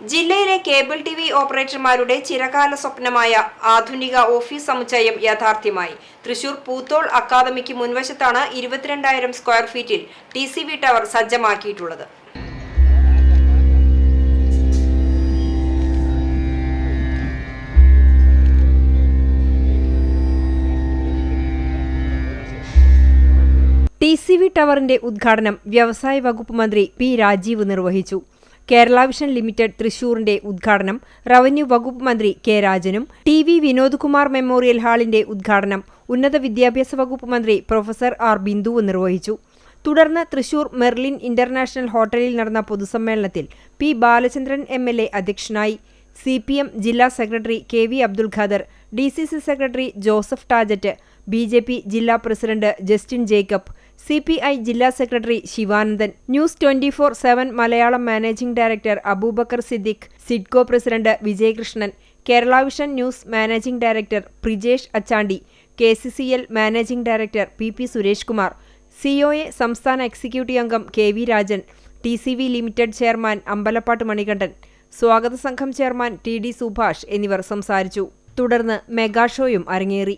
ജില്ലയിലെ cable T V ഓപ്പറേറ്റർമാരുടെ ചിരകാല സ്വപ്നമായ ആധുനിക ഓഫീസ് സമുച്ചയം യാഥാർത്ഥ്യമായി. തൃശൂർ പൂത്തോൾ അക്കാദമിക്ക് മുൻവശത്താണ് ഇരുപത്തിരണ്ടായിരം സ്ക്വയർ ഫീറ്റിൽ ടി സി വി ടവർ സജ്ജമാക്കിയിട്ടുള്ളത്. ടി സി വി ടവറിന്റെ ഉദ്ഘാടനം വ്യവസായ വകുപ്പ് മന്ത്രി പി രാജീവ് നിർവഹിച്ചു. കേരള വിഷൻ ലിമിറ്റഡ് തൃശൂരിന്റെ ഉദ്ഘാടനം റവന്യൂ വകുപ്പ് മന്ത്രി K രാജനും T V Vinod Kumar memorial ഹാളിന്റെ ഉദ്ഘാടനം ഉന്നത വിദ്യാഭ്യാസ വകുപ്പ് മന്ത്രി പ്രൊഫസർ ആർ ബിന്ദുവും നിർവഹിച്ചു. തുടർന്ന് തൃശൂർ മെർലിൻ ഇന്റർനാഷണൽ ഹോട്ടലിൽ നടന്ന പൊതുസമ്മേളനത്തിൽ P Balachandran M L A അധ്യക്ഷനായി സി പി എം ജില്ലാ secretary K V Abdul Khader D C C secretary Joseph Tajet B J P ജില്ലാ president Justin Jacob C P I ജില്ലാ secretary Sivanandan news twenty four seven Malayalam managing director Abubacker Siddique SIDCO president Vijayakrishnan Kerala vision news managing director Prijesh Achandi K C C L managing director P P Suresh Kumar COA സംസ്ഥാന executive അംഗം K V Rajan T C V limited chairman Ambalappattu Manikandan സ്വാഗത സംഘം chairman T D Subhash എന്നിവർ സംസാരിച്ചു. തുടർന്ന് മെഗാഷോയും അരങ്ങേറി.